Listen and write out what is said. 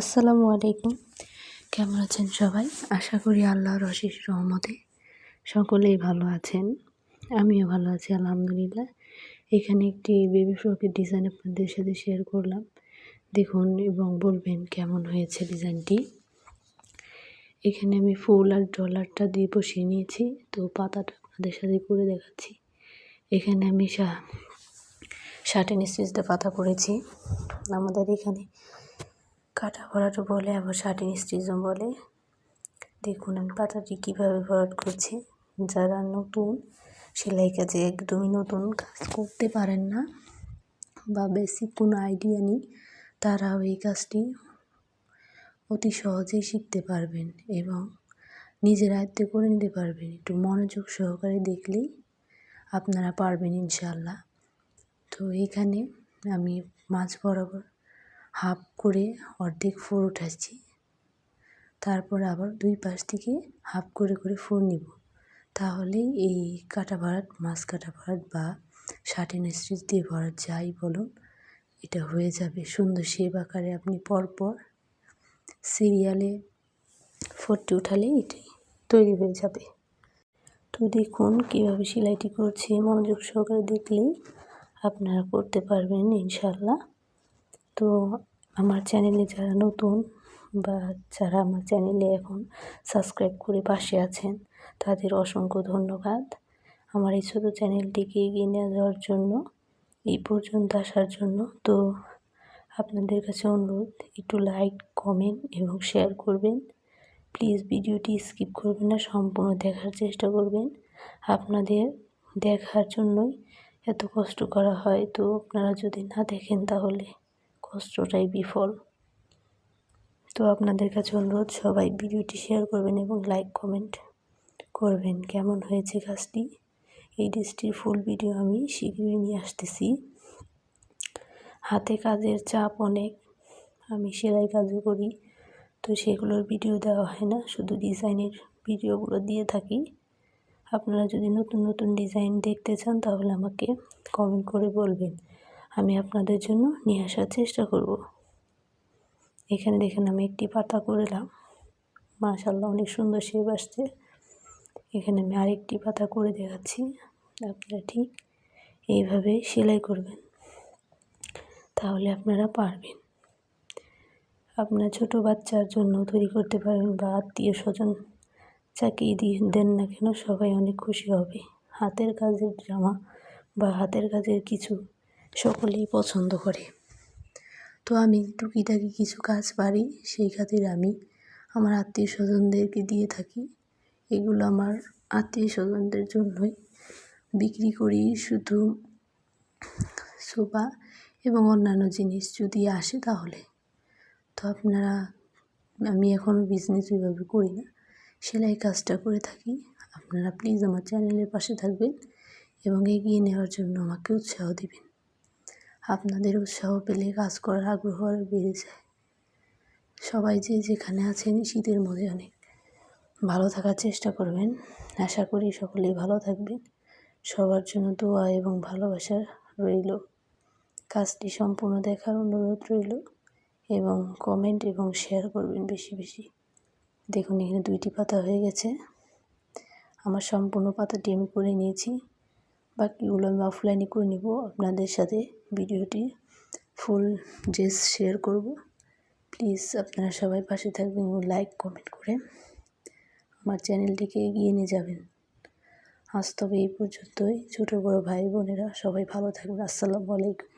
আসসালামু আলাইকুম। কেমন আছেন সবাই? আশা করি আল্লাহর অশেষ রহমতে সকলেই ভালো আছেন। আমিও ভালো আছি, আলহামদুলিল্লাহ। এখানে একটি বেবি ফ্রকের ডিজাইন আপনাদের সাথে শেয়ার করলাম। দেখুন এবং বলবেন কেমন হয়েছে ডিজাইনটি এখানে আমি ফুল আর ডলারটা দিয়ে বসিয়ে নিয়েছি, তো পাতাটা আপনাদের সাথে করে দেখাচ্ছি। এখানে আমি শার্টেন স্টিচটা পাতা করেছি। আমাদের এখানে কাটা ভরাট বলে, আবার শার্টিং স্টিচও বলে। দেখুন আমি পাতাটি কীভাবে ভরাট করছি। যারা নতুন, সেলাই কাজে একদমই নতুন কাজ করতে পারেন না বা বেসিক কোনো আইডিয়া নেই, তারাও এই কাজটি অতি সহজেই শিখতে পারবেন এবং নিজের আয়ত্তে করে নিতে পারবেন। একটু মনোযোগ সহকারে দেখলেই আপনারা পারবেন ইনশাল্লাহ তো এইখানে আমি মাছ বরাবর হাফ করে অর্ধেক ফোর উঠাচ্ছি। তারপর আবার দুই পাশ থেকে হাফ করে করে ফোর নিব। তাহলে এই কাটা ভরাট, মাছ কাটা ভরাট বা শার্টিন স্টিচ দিয়ে ভরাট যাই বলুন, এটা হয়ে যাবে। সুন্দর শেপ আকারে আপনি পরপর সিরিয়ালে ফোরটি উঠালে এটাই তৈরি হয়ে যাবে। তো দেখুন কীভাবে সেলাইটি করছি। মনোযোগ সহকারে দেখলেই আপনারা করতে পারবেন ইনশাল্লাহ তো আমার চ্যানেলে যারা নতুন বা যারা আমার চ্যানেলে এখন সাবস্ক্রাইব করে পাশে আছেন, তাদের অসংখ্য ধন্যবাদ। আমার এই ছোটো চ্যানেলটিকে এগিয়ে নিয়ে যাওয়ার জন্য, এই পর্যন্ত আসার জন্য। তো আপনাদের কাছে অনুরোধ, একটু লাইক, কমেন্ট এবং শেয়ার করবেন। প্লিজ ভিডিওটি স্কিপ করবেন না, সম্পূর্ণ দেখার চেষ্টা করবেন। আপনাদের দেখার জন্যই এত কষ্ট করা হয়। তো আপনারা যদি না দেখেন তাহলে কষ্টটাই বিফল। তো আপনাদের কাছে অনুরোধ, সবাই ভিডিওটি শেয়ার করবেন এবং লাইক কমেন্ট করবেন। কেমন হয়েছে কাজটি? এই ডিসটির ফুল ভিডিও আমি শীঘ্রই নিয়ে আসতেছি। হাতে কাজের চাপ অনেক, আমি সেলাই কাজও করি, তো সেগুলোর ভিডিও দেওয়া হয় না, শুধু ডিজাইনের ভিডিওগুলো দিয়ে থাকি। আপনারা যদি নতুন নতুন ডিজাইন দেখতে চান, তাহলে আমাকে কমেন্ট করে বলবেন। আমি আপনাদের জন্য নিয়ে আসার চেষ্টা করব। এখানে দেখেন আমি একটি পাতা করলাম। মাশাল্লাহ অনেক সুন্দর শেপ আসছে। এখানে আমি আরেকটি পাতা করে দেখাচ্ছি। আপনারা ঠিক এইভাবে সেলাই করবেন। তাহলে আপনারা পারবেন। আপনার ছোট বাচ্চার জন্য তৈরি করতে পারেন বা আত্মীয় স্বজন চাকিয়ে দিয়ে দেন না কেন সবাই অনেক খুশি হবে। হাতের কাজের জামা বা হাতের কাজের কিছু সকলেই পছন্দ করে। তো আমি টুকিটাকি কিছু কাজ পারি, সেই খাতির আমি আমার আত্মীয় স্বজনদেরকে দিয়ে থাকি। এগুলো আমার আত্মীয় স্বজনদের জন্যই। বিক্রি করি শুধু সোফা এবং অন্যান্য জিনিস যদি আসে তাহলে। তো আপনারা, আমি এখনও বিজনেস ওইভাবে করি না। সেলাই কাজটা করে থাকি। আপনারা প্লিজ আমার চ্যানেলের পাশে থাকবেন এবং এগিয়ে নেওয়ার জন্য আমাকে উৎসাহ দিবেন। আপনাদের উৎসাহ পেলে কাজ করার আগ্রহ আরও বেড়ে যায়। সবাই যে যেখানে আছেন, শীতের মধ্যে অনেক। ভালো থাকার চেষ্টা করবেন। আশা করি সকলেই ভালো থাকবেন। সবার জন্য দোয়া এবং ভালোবাসা রইল। কাজটি সম্পূর্ণ দেখার অনুরোধ রইল এবং কমেন্ট এবং শেয়ার করবেন বেশি বেশি। দেখুন, এখানে দুইটি পাতা হয়ে গেছে। আমার সম্পূর্ণ পাতাটি আমি করে নিয়েছি। বাকিগুলো আমি অফলাইনে করে নিব। আপনাদের সাথে ভিডিওটি ফুল ড্রেস শেয়ার করব। প্লিজ আপনারা সবাই পাশে থাকবেন ও লাইক কমেন্ট করে আমার চ্যানেলটিকে এগিয়ে নিয়ে যাবেন। আজ তবে এই পর্যন্তই। ছোটো বড়ো ভাই বোনেরা সবাই ভালো থাকবেন। আসসালামু আলাইকুম।